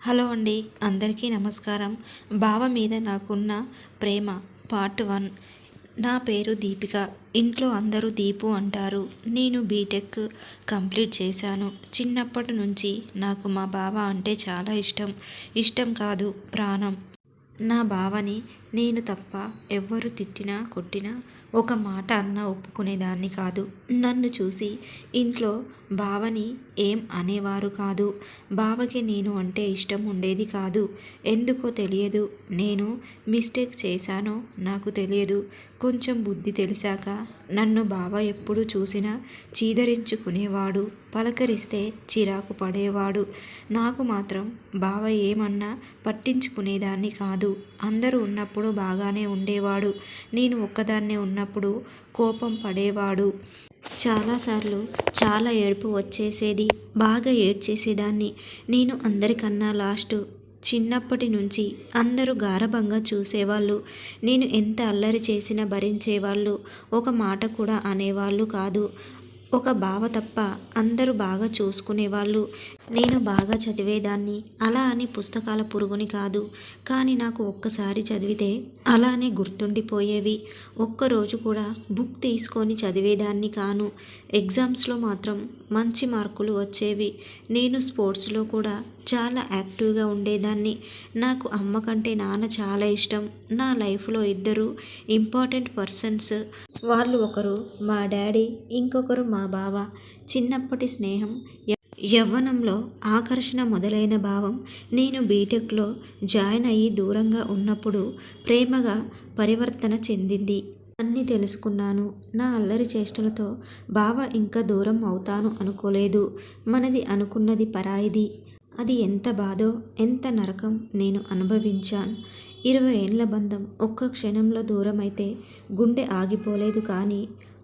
Hello అండి అందరికీ నమస్కారం. బావ మీద నాకున్న ప్రేమ పార్ట్ వన్. నా పేరు దీపిక. ఇంట్లో అందరూ దీపు అంటారు. నేను బీటెక్ కంప్లీట్ చేశాను. చిన్నప్పటి నుంచి నాకు మా బావ అంటే చాలా ఇష్టం. ఇష్టం కాదు ప్రాణం. నా బావని నేను తప్ప ఎవ్వరు తిట్టినా కొట్టినా ఒక మాట అన్నా ఒప్పుకునేదాన్ని కాదు. నన్ను చూసి ఇంట్లో బావని ఏం అనేవారు కాదు. బావకి నేను అంటే ఇష్టం ఉండేది కాదు. ఎందుకో తెలియదు. నేను మిస్టేక్ చేశానో నాకు తెలియదు. కొంచెం బుద్ధి తెలిసాక నన్ను బావ ఎప్పుడు చూసినా చీదరించుకునేవాడు. పలకరిస్తే చిరాకు పడేవాడు. నాకు మాత్రం బావ ఏమన్నా పట్టించుకునేదాన్ని కాదు. అందరూ ఉన్నప్పుడు బాగానే ఉండేవాడు. నేను ఒక్కదాన్నే ఉన్నప్పుడు కోపం పడేవాడు. చాలాసార్లు చాలా ఏడుపు వచ్చేసేది బాగా ఏడ్చేసేదాన్ని. నేను అందరికన్నా లాస్ట్ చిన్నప్పటి నుంచి అందరూ గారభంగా చూసేవాళ్ళు. నేను ఎంత అల్లరి చేసినా భరించేవాళ్ళు. ఒక మాట కూడా అనేవాళ్ళు కాదు. ఒక బావ తప్ప అందరూ బాగా చూసుకునేవాళ్ళు. నేను బాగా చదివేదాన్ని. అలా అని పుస్తకాల పురుగుని కాదు. కానీ నాకు ఒక్కసారి చదివితే అలానే గుర్తుండిపోయేవి. ఒక్కరోజు కూడా బుక్ తీసుకొని చదివేదాన్ని కాను. ఎగ్జామ్స్లో మాత్రం మంచి మార్కులు వచ్చేవి. నేను స్పోర్ట్స్లో కూడా చాలా యాక్టివ్గా ఉండేదాన్ని. నాకు అమ్మ కంటే నాన్న చాలా ఇష్టం. నా లైఫ్లో ఇద్దరు ఇంపార్టెంట్ పర్సన్స్. వాళ్ళు ఒకరు మా డాడీ ఇంకొకరు మా బావ. చిన్నప్పటి స్నేహం యవ్వనంలో ఆకర్షణ మొదలైన భావం నేను బీటెక్లో జాయిన్ అయ్యి దూరంగా ఉన్నప్పుడు ప్రేమగా పరివర్తన చెందింది. అన్నీ తెలుసుకున్నాను. నా అల్లరి చేష్టలతో బావ ఇంకా దూరం అవుతాను అనుకోలేదు. మనది అనుకున్నది పరాయిది. అది ఎంత బాధో ఎంత నరకం నేను అనుభవించాను. ఇరవై ఏండ్ల బంధం ఒక్క క్షణంలో దూరమైతే గుండె ఆగిపోలేదు కానీ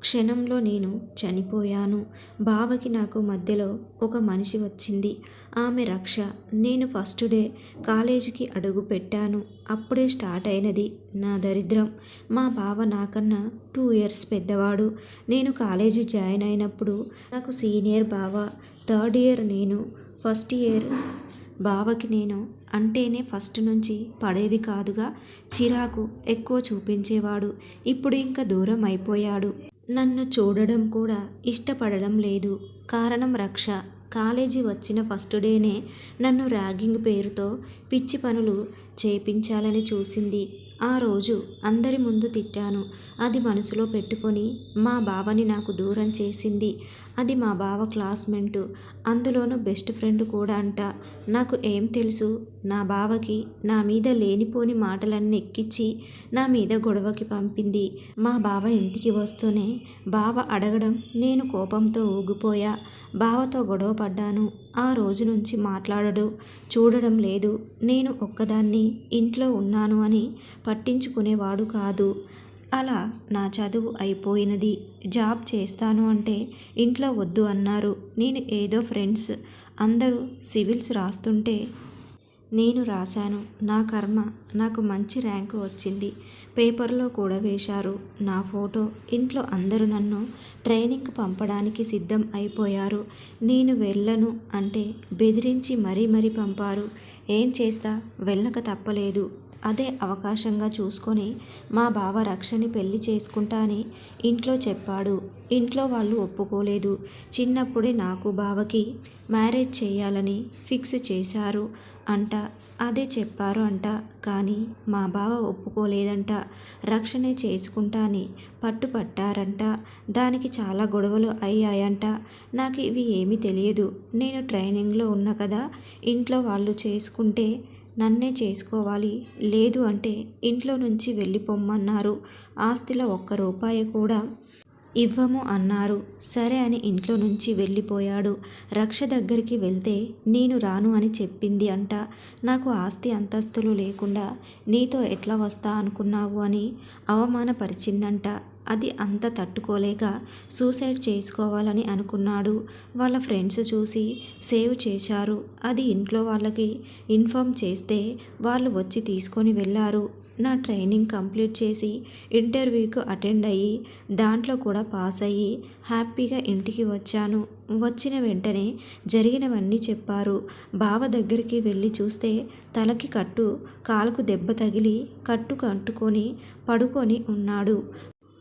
క్షణంలో నేను చనిపోయాను. బావకి నాకు మధ్యలో ఒక మనిషి వచ్చింది. ఆమె రక్ష. నేను ఫస్ట్ డే కాలేజీకి అడుగు పెట్టాను. అప్పుడే స్టార్ట్ అయినది నా దరిద్రం. మా బావ నాకన్నా టూ ఇయర్స్ పెద్దవాడు. నేను కాలేజీ జాయిన్ అయినప్పుడు నాకు సీనియర్ బావ థర్డ్ ఇయర్ నేను. ఫస్ట్ ఇయర్ బావకి నేను అంటేనే ఫస్ట్ నుంచి పడేది కాదుగా చిరాకు ఎక్కువ చూపించేవాడు. ఇప్పుడు ఇంకా దూరం అయిపోయాడు. నన్ను చూడడం కూడా ఇష్టపడడం లేదు. కారణం రక్ష. కాలేజీ వచ్చిన ఫస్ట్ డేనే నన్ను ర్యాగింగ్ పేరుతో పిచ్చి పనులు చేపించాలని చూసింది. ఆ రోజు అందరి ముందు తిట్టాను. అది మనసులో పెట్టుకొని మా బావని నాకు దూరం చేసింది. అది మా బావ క్లాస్మెంటు. అందులోనూ బెస్ట్ ఫ్రెండ్ కూడా అంట. నాకు ఏం తెలుసు? నా బావకి నా మీద లేనిపోని మాటలన్నీ ఎక్కించి నా మీద గొడవకి పంపింది. మా బావ ఇంటికి వస్తూనే బావ అడగడం నేను కోపంతో ఊగిపోయా. బావతో గొడవ పడ్డాను. ఆ రోజు నుంచి మాట్లాడడు. చూడడం లేదు. నేను ఒక్కదాన్ని ఇంట్లో ఉన్నాను అని పట్టించుకునేవాడు కాదు. అలా నా చదువు అయిపోయినది. జాబ్ చేస్తాను అంటే ఇంట్లో వద్దు అన్నారు. నేను ఏదో ఫ్రెండ్స్. అందరూ సివిల్స్ రాస్తుంటే నేను రాశాను. నా కర్మ నాకు మంచి ర్యాంకు వచ్చింది. పేపర్లో కూడా వేశారు. నా ఫోటో ఇంట్లో అందరూ నన్ను ట్రైనింగ్కి పంపడానికి సిద్ధం అయిపోయారు. నేను వెళ్ళను అంటే బెదిరించి మరీ మరీ పంపారు. ఏం చేస్తా? వెళ్ళక తప్పలేదు. అదే అవకాశంగా చూసుకొని మా బావ రక్షని పెళ్ళి చేసుకుంటా అని ఇంట్లో చెప్పాడు. ఇంట్లో వాళ్ళు ఒప్పుకోలేదు. చిన్నప్పుడే నాకు బావకి మ్యారేజ్ చేయాలని ఫిక్స్ చేశారు అంట. అదే చెప్పారు అంట. కానీ మా బావ ఒప్పుకోలేదంట. రక్షణే చేసుకుంటా అని పట్టుపట్టారంట. దానికి చాలా గొడవలు అయ్యాయంట. నాకు ఇవి ఏమీ తెలియదు. నేను ట్రైనింగ్లో ఉన్నా కదా. ఇంట్లో వాళ్ళు చేసుకుంటే నన్నే చేసుకోవాలి. లేదు అంటే ఇంట్లో నుంచి వెళ్ళిపోమ్మన్నారు. ఆస్తిలో ఒక్క రూపాయి కూడా ఇవ్వము అన్నారు. సరే అని ఇంట్లో నుంచి వెళ్ళిపోయాడు. రక్ష దగ్గరికి వెళ్తే నేను రాను అని చెప్పింది అంట. నాకు ఆస్తి అంతస్తులు లేకుండా నీతో ఎట్లా వస్తా అనుకున్నావు అని అవమానపరిచిందంట. అది అంత తట్టుకోలేక సూసైడ్ చేసుకోవాలని అనుకున్నాడు. వాళ్ళ ఫ్రెండ్స్ చూసి సేవ్ చేశారు. అది ఇంట్లో వాళ్ళకి ఇన్ఫామ్ చేస్తే వాళ్ళు వచ్చి తీసుకొని వెళ్ళారు. నా ట్రైనింగ్ కంప్లీట్ చేసి ఇంటర్వ్యూకి అటెండ్ అయ్యి దాంట్లో కూడా పాస్ అయ్యి హ్యాపీగా ఇంటికి వచ్చాను. వచ్చిన వెంటనే జరిగినవన్నీ చెప్పారు. బావ దగ్గరికి వెళ్ళి చూస్తే తలకి కట్టు కాలుకు దెబ్బ తగిలి కట్టు కట్టుకొని పడుకొని ఉన్నాడు.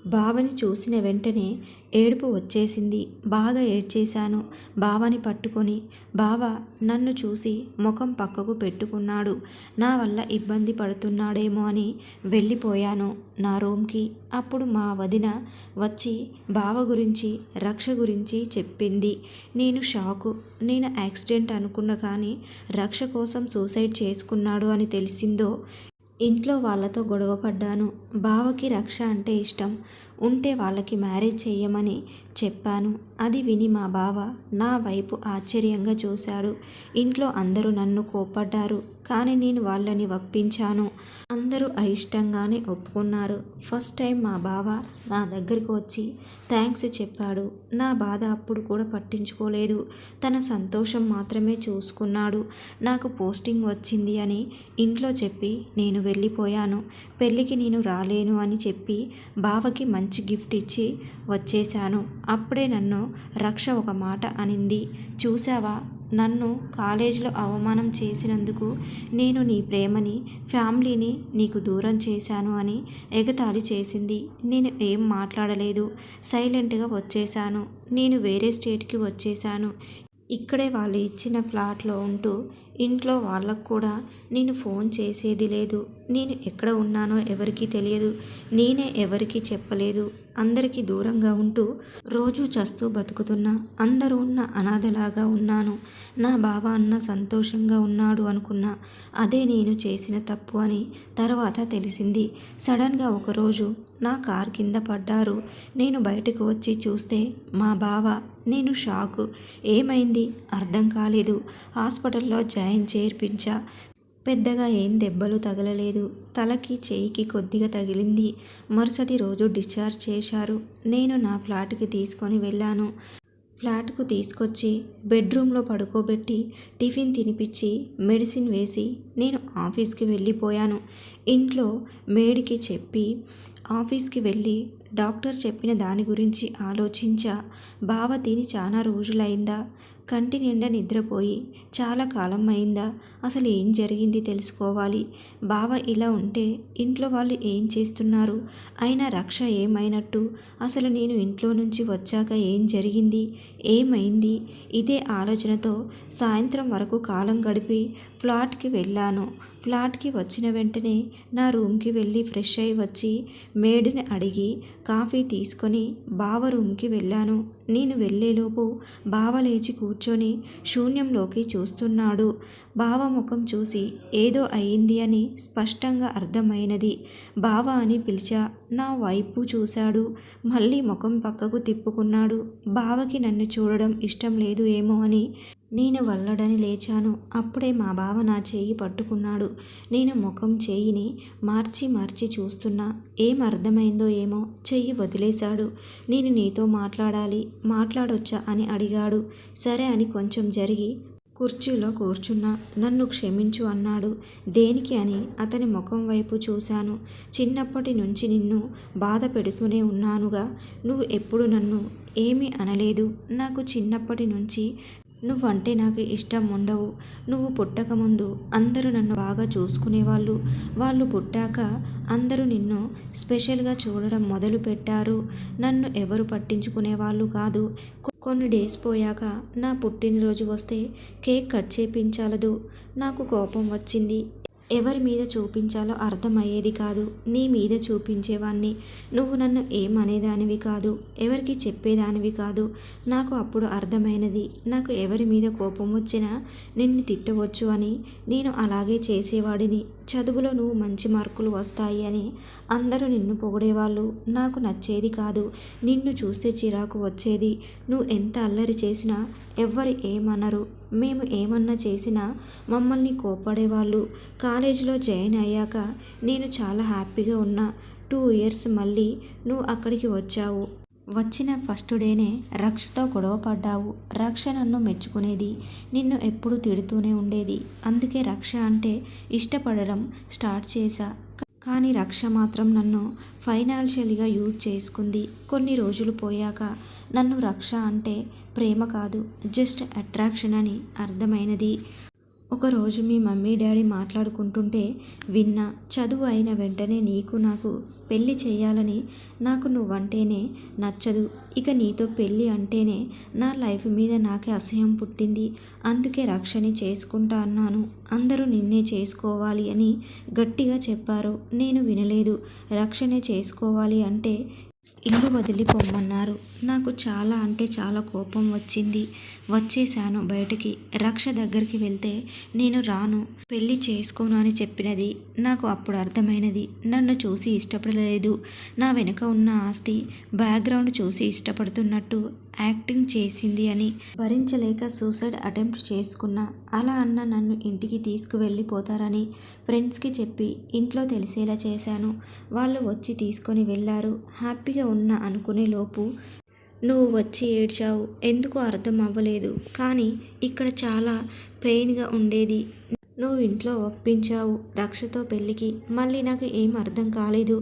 బావని చూసిన వెంటనే ఏడుపు వచ్చేసింది. బాగా ఏడ్చేశాను. బావని పట్టుకొని బావ నన్ను చూసి ముఖం పక్కకు పెట్టుకున్నాడు. నా వల్ల ఇబ్బంది పడుతున్నాడేమో అని వెళ్ళిపోయాను నా రూమ్కి. అప్పుడు మా వదిన వచ్చి బావ గురించి రక్ష గురించి చెప్పింది. నేను షాకు నేను యాక్సిడెంట్ అనుకున్న కానీ రక్ష కోసం సూసైడ్ చేసుకున్నాడు అని తెలిసిందో ఇంట్లో వాళ్ళతో గొడవ పడ్డాను. బావకి రక్ష అంటే ఇష్టం. ఉంటే వాళ్ళకి మ్యారేజ్ చేయమని చెప్పాను. అది విని మా బావ నా వైపు ఆశ్చర్యంగా చూశాడు. ఇంట్లో అందరూ నన్ను కోపడ్డారు కానీ నేను వాళ్ళని ఒప్పించాను అందరూ అయిష్టంగానే ఒప్పుకున్నారు. ఫస్ట్ టైం మా బావ నా దగ్గరికి వచ్చి థ్యాంక్స్ చెప్పాడు. నా బాధ అప్పుడు కూడా పట్టించుకోలేదు. తన సంతోషం మాత్రమే చూసుకున్నాడు. నాకు పోస్టింగ్ వచ్చింది అని ఇంట్లో చెప్పి నేను వెళ్ళిపోయాను. పెళ్ళికి నేను రాలేను అని చెప్పి బావకి మంచి మంచి గిఫ్ట్ ఇచ్చి వచ్చేశాను. అప్పుడే నన్ను రక్ష ఒక మాట అనింది. చూసావా నన్ను కాలేజీలో అవమానం చేసినందుకు నేను నీ ప్రేమని ఫ్యామిలీని నీకు దూరం చేశాను అని ఎగతాళి చేసింది. నేను ఏం మాట్లాడలేదు. సైలెంట్గా వచ్చేశాను. నేను వేరే స్టేట్కి వచ్చేశాను. ఇక్కడే వాళ్ళు ఇచ్చిన ఫ్లాట్లో ఉంటూ ఇంట్లో వాళ్ళకు కూడా నేను ఫోన్ చేసేది లేదు. నేను ఎక్కడ ఉన్నానో ఎవరికీ తెలియదు. నేనే ఎవరికీ చెప్పలేదు. అందరికీ దూరంగా ఉంటూ రోజు చస్తూ బతుకుతున్నా అందరూ ఉన్న అనాథలాగా ఉన్నాను. నా బావ అన్న సంతోషంగా ఉన్నాడు అనుకున్నా అదే నేను చేసిన తప్పు అని తర్వాత తెలిసింది. సడన్గా ఒకరోజు నా కార్ కింద పడ్డారు. నేను బయటకు వచ్చి చూస్తే మా బావ నేను షాకు. ఏమైంది? అర్థం కాలేదు. హాస్పిటల్లో జాయిన్ చేర్పించా. పెద్దగా ఏం దెబ్బలు తగలలేదు. తలకి చేయికి కొద్దిగా తగిలింది. మరుసటి రోజు డిశ్చార్జ్ చేశారు. నేను నా ఫ్లాట్కి తీసుకొని వెళ్ళాను. ఫ్లాట్కు తీసుకొచ్చి బెడ్రూమ్లో పడుకోబెట్టి టిఫిన్ తినిపించి మెడిసిన్ వేసి నేను ఆఫీస్కి వెళ్ళిపోయాను. ఇంట్లో మేడికి చెప్పి ఆఫీస్కి వెళ్ళి డాక్టర్ చెప్పిన దాని గురించి ఆలోచించా. బావ తిని చాలా రోజులైందా? కంటి నిండా నిద్రపోయి చాలా కాలం అయిందా? అసలు ఏం జరిగింది తెలుసుకోవాలి. బావ ఇలా ఉంటే ఇంట్లో వాళ్ళు ఏం చేస్తున్నారు? అయినా రక్ష ఏమైనట్టు? అసలు నేను ఇంట్లో నుంచి వచ్చాక ఏం జరిగింది? ఏమైంది? ఇదే ఆలోచనతో సాయంత్రం వరకు కాలం గడిపి ఫ్లాట్కి వెళ్ళాను. ఫ్లాట్కి వచ్చిన వెంటనే నా రూమ్కి వెళ్ళి ఫ్రెష్ అయి వచ్చి మేడిని అడిగి కాఫీ తీసుకొని బావ రూమ్కి వెళ్ళాను. నేను వెళ్ళేలోపు బావ లేచి కూర్చొని శూన్యంలోకి చూస్తున్నాడు. బావ ముఖం చూసి ఏదో అయింది అని స్పష్టంగా అర్థమైనది. బావ అని పిలిచా. నా వైపు చూశాడు. మళ్ళీ ముఖం పక్కకు తిప్పుకున్నాడు. బావకి నన్ను చూడడం ఇష్టం లేదు ఏమో అని నేను వల్లడని లేచాను. అప్పుడే మా బావ నా చేయి పట్టుకున్నాడు. నేను ముఖం చేయిని మార్చి మార్చి చూస్తున్నా. ఏం అర్థమైందో ఏమో చెయ్యి వదిలేశాడు. నేను నీతో మాట్లాడాలి మాట్లాడొచ్చా అని అడిగాడు. సరే అని కొంచెం జరిగి కుర్చీలో కూర్చున్నా. నన్ను క్షమించు అన్నాడు. దేనికి అని అతని ముఖం వైపు చూశాను. చిన్నప్పటి నుంచి నిన్ను బాధ పెడుతూనే ఉన్నానుగా. నువ్వు ఎప్పుడు నన్ను ఏమీ అనలేదు. నాకు చిన్నప్పటి నుంచి నువ్వంటే నాకు ఇష్టం ఉండవు నువ్వు పుట్టకముందు అందరూ నన్ను బాగా చూసుకునేవాళ్ళు. వాళ్ళు పుట్టాక అందరూ నిన్ను స్పెషల్గా చూడడం మొదలు పెట్టారు నన్ను ఎవరు పట్టించుకునేవాళ్ళు కాదు. కొన్ని డేస్ పోయాక నా పుట్టినరోజు వస్తే కేక్ కట్ చేపించాలదు. నాకు కోపం వచ్చింది. ఎవరి మీద చూపించాలో అర్థమయ్యేది కాదు. నీ మీద చూపించేవాణ్ణి. నువ్వు నన్ను ఏమనేదానివి కాదు. ఎవరికి చెప్పేదానివి కాదు. నాకు అప్పుడు అర్థమైనది. నాకు ఎవరి మీద కోపం వచ్చినా నిన్ను తిట్టవచ్చు అని. నేను అలాగే చేసేవాడిని. చదువులో నువ్వు మంచి మార్కులు వస్తాయి అని అందరూ నిన్ను పొగిడేవాళ్ళు. నాకు నచ్చేది కాదు. నిన్ను చూస్తే చిరాకు వచ్చేది. నువ్వు ఎంత అల్లరి చేసినా ఎవ్వరు ఏమనరు. మేము ఏమన్నా చేసినా మమ్మల్ని కోపడేవాళ్ళు కాలేజీలో జాయిన్ అయ్యాక నేను చాలా హ్యాపీగా ఉన్నా. టూ ఇయర్స్ మళ్ళీ నువ్వు అక్కడికి వచ్చావు. వచ్చిన ఫస్ట్ డేనే రక్షతో గొడవ పడ్డావు రక్ష నన్ను మెచ్చుకునేది నిన్ను ఎప్పుడు తిడుతూనే ఉండేది. అందుకే రక్ష అంటే ఇష్టపడడం స్టార్ట్ చేశా. కానీ రక్ష మాత్రం నన్ను ఫైనాన్షియల్గా యూజ్ చేసుకుంది. కొన్ని రోజులు పోయాక నన్ను రక్ష అంటే ప్రేమ కాదు జస్ట్ అట్రాక్షన్ అని అర్థమైనది. ఒకరోజు మీ మమ్మీ డాడీ మాట్లాడుకుంటుంటే విన్నా చదువు అయిన వెంటనే నీకు నాకు పెళ్ళి చేయాలని నాకు నువ్వంటేనే నచ్చదు. ఇక నీతో పెళ్ళి అంటేనే నా లైఫ్ మీద నాకే అసహ్యం పుట్టింది. అందుకే రక్షణ చేసుకుంటా అన్నాను. అందరూ నిన్నే చేసుకోవాలి అని గట్టిగా చెప్పారు. నేను వినలేదు. రక్షణ చేసుకోవాలి అంటే ఇల్లు వదిలి పొమ్మన్నారు నాకు చాలా అంటే చాలా కోపం వచ్చింది. వచ్చేసాను బయటికి. రక్ష దగ్గరికి వెళ్తే నేను రాను పెళ్ళి చేసుకోను అని చెప్పినది. నాకు అప్పుడు అర్థమైనది. నన్ను చూసి ఇష్టపడలేదు. నా వెనుక ఉన్న ఆస్తి బ్యాక్గ్రౌండ్ చూసి ఇష్టపడుతున్నట్టు యాక్టింగ్ చేసింది అని భరించలేక సూసైడ్ అటెంప్ట్ చేసుకున్నా. అలా అన్న నన్ను ఇంటికి తీసుకువెళ్ళిపోతారని ఫ్రెండ్స్కి చెప్పి ఇంట్లో తెలిసేలా చేశాను. వాళ్ళు వచ్చి తీసుకొని వెళ్ళారు. హ్యాపీగా ఉన్న అనుకునే లోపు నువ్వు వచ్చి ఏడ్చావు. ఎందుకు అర్థం అవ్వలేదు. కానీ ఇక్కడ చాలా పెయిన్గా ఉండేది. నువ్వు ఇంట్లో ఒప్పించావు రక్షతో పెళ్ళికి. మళ్ళీ నాకు ఏం అర్థం కాలేదు.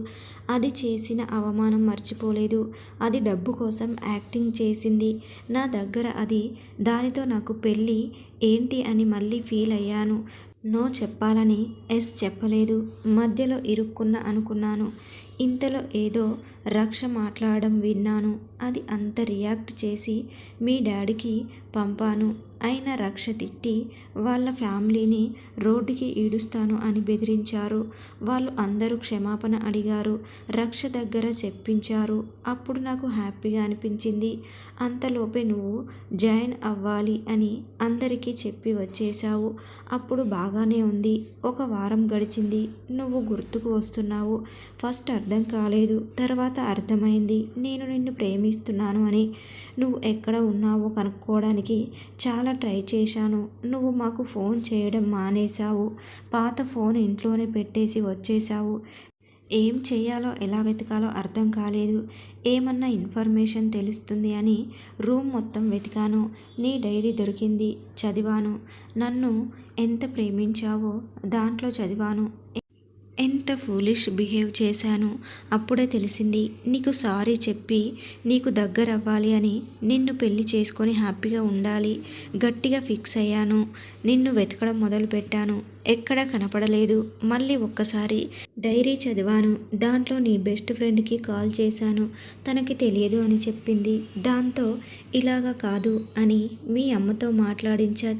అది చేసిన అవమానం మర్చిపోలేదు. అది డబ్బు కోసం యాక్టింగ్ చేసింది. నా దగ్గర అది దానితో నాకు పెళ్ళి ఏంటి అని మళ్ళీ ఫీల్ అయ్యాను. నో చెప్పాలని ఎస్ చెప్పలేదు. మధ్యలో ఇరుక్కున్న అనుకున్నాను. ఇంతలో ఏదో రక్ష మాట్లాడడం విన్నాను. అది అంత రియాక్ట్ చేసి మీ డాడీకి పంపాను. అయినా రక్ష తిట్టి వాళ్ళ ఫ్యామిలీని రోడ్డుకి ఈడుస్తాను అని బెదిరించారు. వాళ్ళు అందరూ క్షమాపణ అడిగారు. రక్ష దగ్గర చెప్పించారు. అప్పుడు నాకు హ్యాపీగా అనిపించింది. అంతలోపే నువ్వు జాయిన్ అవ్వాలి అని అందరికీ చెప్పి వచ్చేసావు అప్పుడు బాగానే ఉంది. ఒక వారం గడిచింది. నువ్వు గుర్తుకు వస్తున్నావు. ఫస్ట్ అర్థం కాలేదు. తర్వాత అర్థమైంది. నేను నిన్ను ప్రేమిస్తున్నాను అని. నువ్వు ఎక్కడ ఉన్నావో కనుక్కోవడానికి చాలా ట్రై చేశాను. నువ్వు మాకు ఫోన్ చేయడం మానేశావు. పాత ఫోన్ ఇంట్లోనే పెట్టేసి వచ్చేసావు ఏం చేయాలో ఎలా వెతకాలో అర్థం కాలేదు. ఏమన్నా ఇన్ఫర్మేషన్ తెలుస్తుంది అని రూమ్ మొత్తం వెతికాను. నీ డైరీ దొరికింది చదివాను. నన్ను ఎంత ప్రేమించావో దాంట్లో చదివాను. ఎంత ఫూలిష్ బిహేవ్ చేశాను? అప్పుడే తెలిసింది నీకు సారీ చెప్పి నీకు దగ్గర అవ్వాలి అని నిన్ను పెళ్ళి చేసుకొని హ్యాపీగా ఉండాలి గట్టిగా ఫిక్స్ అయ్యాను నిన్ను వెతకడం మొదలుపెట్టాను. ఎక్కడ కనపడలేదు. మళ్ళీ ఒక్కసారి డైరీ చదివాను. దాంట్లో నీ బెస్ట్ ఫ్రెండ్కి కాల్ చేశాను. తనకి తెలియదు అని చెప్పింది. దాంతో ఇలాగా కాదు అని మీ అమ్మతో మాట్లాడించ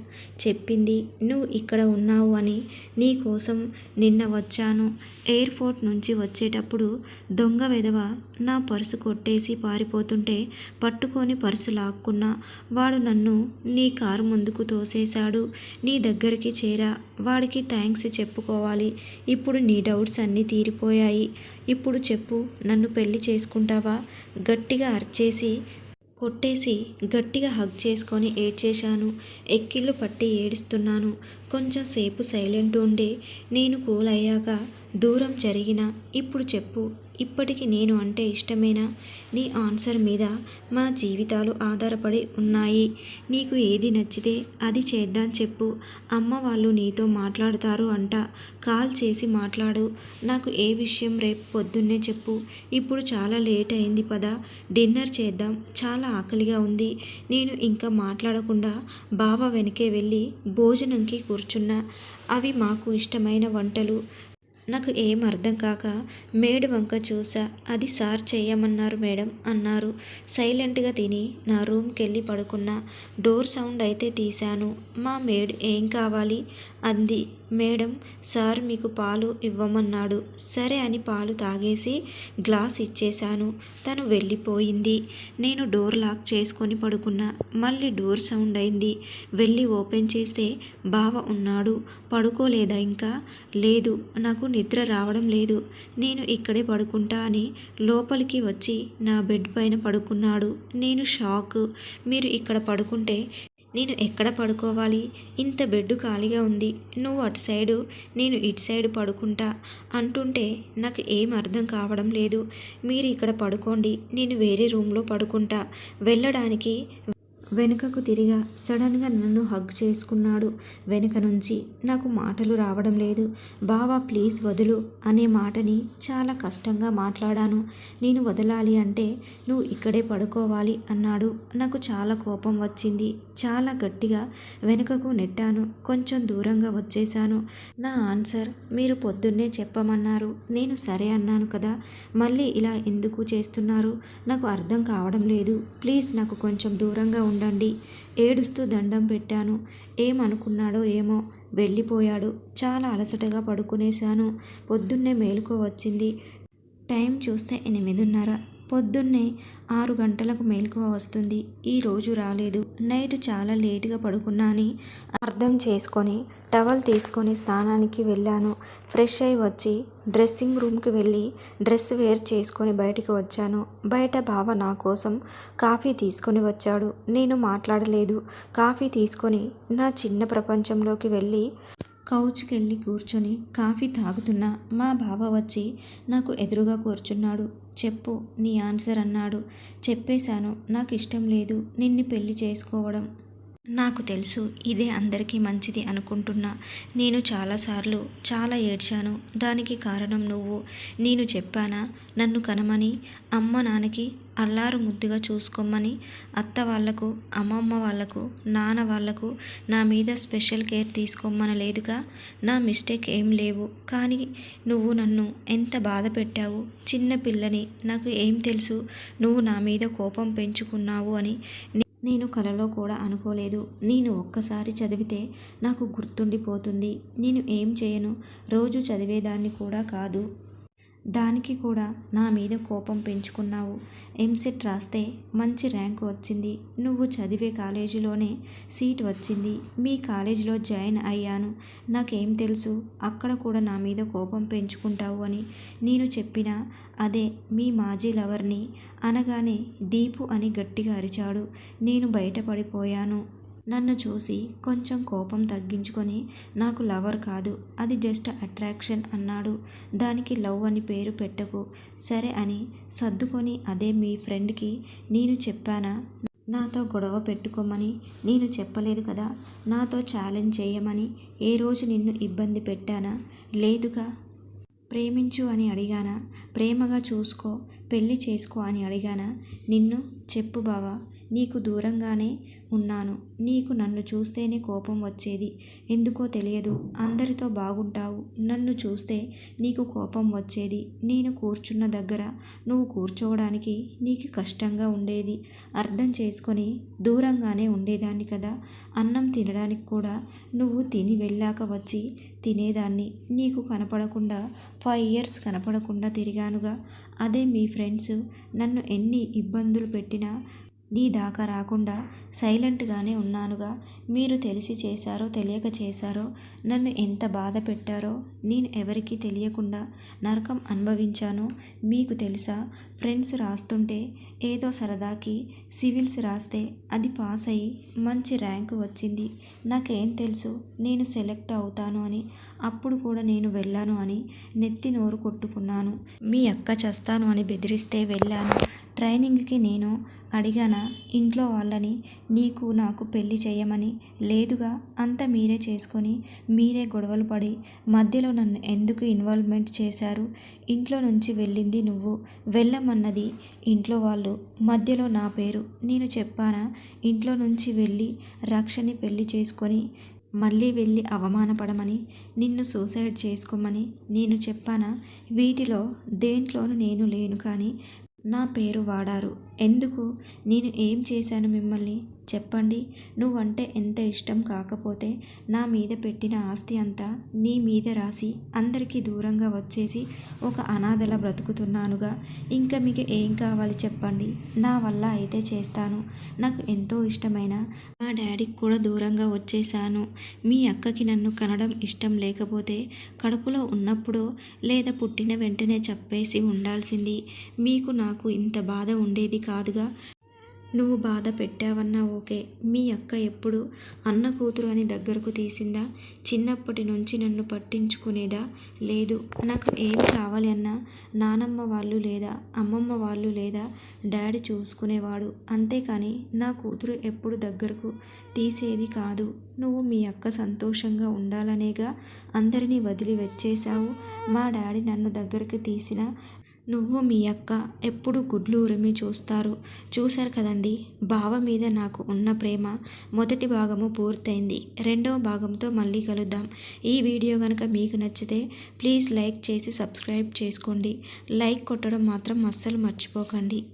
చెప్పింది. నువ్వు ఇక్కడ ఉన్నావు అని నీ కోసం నిన్న వచ్చాను. ఎయిర్పోర్ట్ నుంచి వచ్చేటప్పుడు దొంగ వెధవ నా పర్సు కొట్టేసి పారిపోతుంటే పట్టుకొని పర్సు లాక్కున్నా వాడు నన్ను నీ కారు ముందుకు తోసేశాడు. నీ దగ్గరికి చేరా. వాడికి థ్యాంక్స్ చెప్పుకోవాలి. ఇప్పుడు నీ డౌట్స్ అన్నీ తీరిపోయాయి. ఇప్పుడు చెప్పు నన్ను పెళ్ళి చేసుకుంటావా? గట్టిగా అర్చేసి కొట్టేసి గట్టిగా హగ్ చేసుకొని ఏడ్చేశాను. ఎక్కిళ్ళు పట్టి ఏడుస్తున్నాను. కొంచెం సేపు సైలెంట్ ఉండి. నేను కూల్ అయ్యాక దూరం జరిగిన ఇప్పుడు చెప్పు ఇప్పటికి నేను అంటే ఇష్టమేనా? నీ ఆన్సర్ మీద మా జీవితాలు ఆధారపడి ఉన్నాయి. నీకు ఏది నచ్చితే అది చేద్దాం చెప్పు. అమ్మ వాళ్ళు నీతో మాట్లాడతారు అంట. కాల్ చేసి మాట్లాడు. నాకు ఏ విషయం రేపు పొద్దున్నే చెప్పు. ఇప్పుడు చాలా లేట్ అయింది పదా. డిన్నర్ చేద్దాం. చాలా ఆకలిగా ఉంది. నేను ఇంకా మాట్లాడకుండా బావ వెనకే వెళ్ళి భోజనంకి కూర్చున్నా. అవి మాకు ఇష్టమైన వంటలు. నాకు ఏం అర్థం కాక మేడ్ వంక చూసా. అది సార్ చేయమన్నారు మేడం అన్నారు. సైలెంట్గా తిని నా రూమ్కి వెళ్ళి పడుకున్నా. డోర్ సౌండ్ అయితే తీశాను. మా మేడ్ ఏం కావాలి? అంది. మేడం సార్ మీకు పాలు ఇవ్వమన్నాడు. సరే అని పాలు తాగేసి గ్లాస్ ఇచ్చేశాను. తను వెళ్ళిపోయింది. నేను డోర్ లాక్ చేసుకొని పడుకున్నా. మళ్ళీ డోర్ సౌండ్ అయింది. వెళ్ళి ఓపెన్ చేస్తే బావ ఉన్నాడు. పడుకోలేదా ఇంకా? లేదు. నాకు నిద్ర రావడం లేదు. నేను ఇక్కడే పడుకుంటా అని లోపలికి వచ్చి నా బెడ్ పైన పడుకున్నాడు. నేను షాక్. మీరు ఇక్కడ పడుకుంటే నేను ఎక్కడ పడుకోవాలి? ఇంత బెడ్ ఖాళీగా ఉంది. నువ్వు అటు సైడు నేను ఇటు సైడ్ పడుకుంటా అంటుంటే నాకు ఏం అర్థం కావడం లేదు. మీరు ఇక్కడ పడుకోండి. నేను వేరే రూమ్లో పడుకుంటా. వెళ్ళడానికి వెనుకకు తిరిగా సడన్గా నన్ను హగ్ చేసుకున్నాడు. వెనుక నుంచి నాకు మాటలు రావడం లేదు. బావా ప్లీజ్ వదులు అనే మాటని చాలా కష్టంగా మాట్లాడాను. నేను వదలాలి అంటే నువ్వు ఇక్కడే పడుకోవాలి అన్నాడు. నాకు చాలా కోపం వచ్చింది. చాలా గట్టిగా వెనుకకు నెట్టాను. కొంచెం దూరంగా వచ్చేశాను. నా ఆన్సర్ మీరు పొద్దున్నే చెప్పమన్నారు. నేను సరే అన్నాను కదా. మళ్ళీ ఇలా ఎందుకు చేస్తున్నారు? నాకు అర్థం కావడం లేదు. ప్లీజ్ నాకు కొంచెం దూరంగా ఉండండి. ఏడుస్తూ దండం పెట్టాను. ఏమనుకున్నాడో ఏమో వెళ్ళిపోయాడు. చాలా అలసటగా పడుకునేశాను. పొద్దున్నే మేలుకో వచ్చింది టైం చూస్తే ఎనిమిదిన్నర. పొద్దున్నే ఆరు గంటలకు మేల్కువ వస్తుంది. ఈ రోజు రాలేదు. నైట్ చాలా లేటుగా పడుకున్నా అని అర్థం చేసుకొని టవల్ తీసుకొని స్నానానికి వెళ్ళాను. ఫ్రెష్ అయి వచ్చి డ్రెస్సింగ్ రూమ్కి వెళ్ళి డ్రెస్ వేర్ చేసుకొని బయటికి వచ్చాను. బయట బావ నా కోసం కాఫీ తీసుకొని వచ్చాడు. నేను మాట్లాడలేదు. కాఫీ తీసుకొని నా చిన్న ప్రపంచంలోకి వెళ్ళి కౌచ్కి వెళ్ళి కూర్చొని కాఫీ తాగుతున్నా. మా బావ వచ్చి నాకు ఎదురుగా కూర్చున్నాడు. చెప్పు నీ ఆన్సర్ అన్నాడు. చెప్పేశాను నాకు ఇష్టం లేదు నిన్ను పెళ్ళి చేసుకోవడం. నాకు తెలుసు ఇదే అందరికీ మంచిది అనుకుంటున్నా. నేను చాలాసార్లు చాలా ఏడ్చాను. దానికి కారణం నువ్వు. నేను చెప్పానా? నన్ను కనమని? అమ్మ నాన్నకి అల్లారు ముద్దుగా చూసుకోమని అత్త వాళ్ళకు అమ్మమ్మ వాళ్ళకు నాన్న వాళ్ళకు నా మీద స్పెషల్ కేర్ తీసుకోమనలేదుగా. నా మిస్టేక్ ఏం లేవు. కానీ నువ్వు నన్ను ఎంత బాధ పెట్టావు? చిన్న పిల్లని నాకు ఏం తెలుసు? నువ్వు నా మీద కోపం పెంచుకున్నావు అని నేను కలలో కూడా అనుకోలేదు. నేను ఒక్కసారి చదివితే నాకు గుర్తుండిపోతుంది. నేను ఏం చేయను? రోజు చదివేదాన్ని కూడా కాదు. దానికి కూడా నా మీద కోపం పెంచుకున్నావు. ఎంసెట్ రాస్తే మంచి ర్యాంక్ వచ్చింది. నువ్వు చదివే కాలేజీలోనే సీట్ వచ్చింది. మీ కాలేజీలో జాయిన్ అయ్యాను. నాకేం తెలుసు? అక్కడ కూడా నా మీద కోపం పెంచుకుంటావు అని నేను చెప్పిన. అదే మీ మాజీ లవర్ని అనగానే దీపు అని గట్టిగా అరిచాడు. నేను బయటపడిపోయాను. నన్ను చూసి కొంచెం కోపం తగ్గించుకొని నాకు లవర్ కాదు అది జస్ట్ అట్రాక్షన్ అన్నాడు. దానికి లవ్ అని పేరు పెట్టకు సరే అని సర్దుకొని అదే మీ ఫ్రెండ్కి నేను చెప్పానా? నాతో గొడవ పెట్టుకోమని నేను చెప్పలేదు కదా నాతో ఛాలెంజ్ చేయమని ఏ రోజు నిన్ను ఇబ్బంది పెట్టానా? లేదుగా. ప్రేమించు అని అడిగానా? ప్రేమగా చూసుకో పెళ్ళి చేసుకో అని అడిగానా? నిన్ను చెప్పు బావా నీకు దూరంగానే ఉన్నాను. నీకు నన్ను చూస్తేనే కోపం వచ్చేది. ఎందుకో తెలియదు. అందరితో బాగుంటావు. నన్ను చూస్తే నీకు కోపం వచ్చేది. నేను కూర్చున్న దగ్గర నువ్వు కూర్చోవడానికి నీకు కష్టంగా ఉండేది. అర్థం చేసుకొని దూరంగానే ఉండేదాన్ని కదా. అన్నం తినడానికి కూడా నువ్వు తిని వెళ్ళాక వచ్చి తినేదాన్ని. నీకు కనపడకుండా ఫైవ్ ఇయర్స్ కనపడకుండా తిరిగానుగా. అదే మీ ఫ్రెండ్స్ నన్ను ఎన్ని ఇబ్బందులు పెట్టినా నీ దాకా రాకుండా సైలెంట్గానే ఉన్నానుగా. మీరు తెలిసి చేశారో తెలియక చేశారో నన్ను ఎంత బాధ పెట్టారో నేను ఎవరికీ తెలియకుండా నరకం అనుభవించానో మీకు తెలుసా? ఫ్రెండ్స్ రాస్తుంటే ఏదో సరదాకి సివిల్స్ రాస్తే అది పాస్ అయ్యి మంచి ర్యాంకు వచ్చింది. నాకేం తెలుసు నేను సెలెక్ట్ అవుతాను అని. అప్పుడు కూడా నేను వెళ్ళాను అని నెత్తి నోరు కొట్టుకున్నాను. మీ అక్క చేస్తాను అని బెదిరిస్తే వెళ్ళాను. ట్రైనింగ్కి నేను అడిగానా? ఇంట్లో వాళ్ళని. నీకు నాకు పెళ్ళి చేయమని లేదుగా అంత మీరే చేసుకొని మీరే గొడవలు పడి మధ్యలో నన్ను ఎందుకు ఇన్వాల్వ్మెంట్ చేశారు? ఇంట్లో నుంచి వెళ్ళింది నువ్వు. వెళ్ళమన్నది ఇంట్లో వాళ్ళు. మధ్యలో నా పేరు. నేను చెప్పానా? ఇంట్లో నుంచి వెళ్ళి రక్షని పెళ్ళి చేసుకొని మళ్ళీ వెళ్ళి అవమానపడమని నిన్ను సూసైడ్ చేసుకోమని నేను చెప్పానా? వీటిలో దేంట్లోనూ నేను లేను కానీ నా పేరు వాడారు. ఎందుకు? నేను ఏం చేశాను మిమ్మల్ని? చెప్పండి. నువ్వంటే ఎంత ఇష్టం కాకపోతే నా మీద పెట్టిన ఆస్తి అంతా నీ మీద రాసి అందరికీ దూరంగా వచ్చేసి ఒక అనాథలా బ్రతుకుతున్నానుగా. ఇంకా మీకు ఏం కావాలి చెప్పండి. నా వల్ల అయితే చేస్తాను. నాకు ఎంతో ఇష్టమైన మా డాడీకి కూడా దూరంగా వచ్చేసాను మీ అక్కకి నన్ను కనడం ఇష్టం లేకపోతే కడుపులో ఉన్నప్పుడో లేదా పుట్టిన వెంటనే చెప్పేసి ఉండాల్సింది. మీకు నాకు ఇంత బాధ ఉండేది కాదుగా. నువ్వు బాధ పెట్టావన్నా ఓకే. మీ అక్క ఎప్పుడు అన్న కూతురు అని దగ్గరకు తీసిందా? చిన్నప్పటి నుంచి నన్ను పట్టించుకునేదా? లేదు. నాకు ఏమి కావాలి అన్నా? నానమ్మ వాళ్ళు లేదా? అమ్మమ్మ వాళ్ళు లేదా? డాడీ చూసుకునేవాడు. అంతేకాని నా కూతురు ఎప్పుడు దగ్గరకు తీసేది కాదు. నువ్వు మీ అక్క సంతోషంగా ఉండాలనేగా అందరినీ వదిలి వచ్చేశావు మా డాడీ నన్ను దగ్గరికి తీసిన నువ్వు మీ అక్క ఎప్పుడు గుడ్లు ఉరిమి చూస్తారు. చూశారు కదండి? బావ మీద నాకు ఉన్న ప్రేమ మొదటి భాగము పూర్తయింది. రెండవ భాగంతో మళ్ళీ కలుద్దాం. ఈ వీడియో కనుక మీకు నచ్చితే ప్లీజ్ లైక్ చేసి సబ్స్క్రైబ్ చేసుకోండి. లైక్ కొట్టడం మాత్రం అస్సలు మర్చిపోకండి.